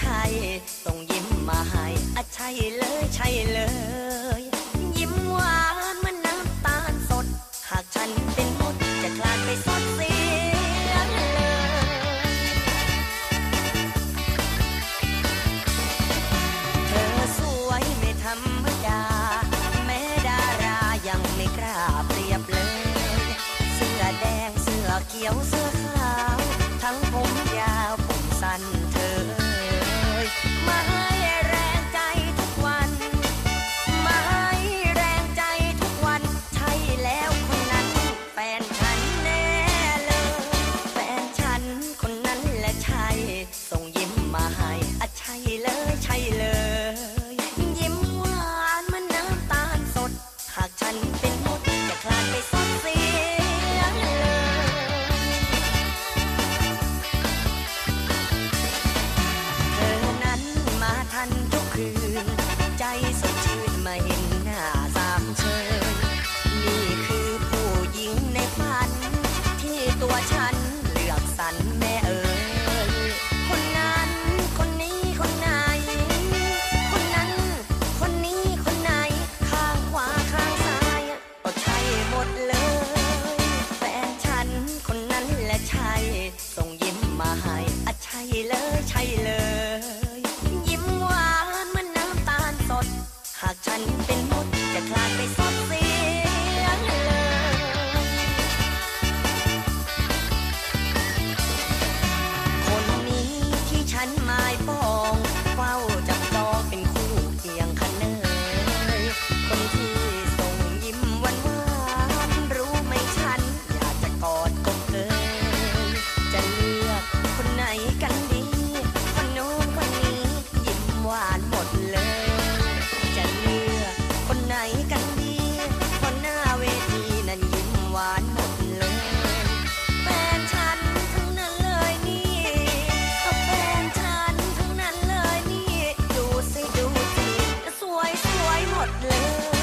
ช่ต้องยิ้มมาให้อะใช่เลยใช่เลย ยิ้มหวานเหมือนน้ำตาลสด หากฉันเป็นมดจะคลานไปสดเสียเลยเธอสวยไม่ธรรมดา แม้ดารายังไม่กล้าเปรียบเลย เสื้อแดงเสื้อเขียว love.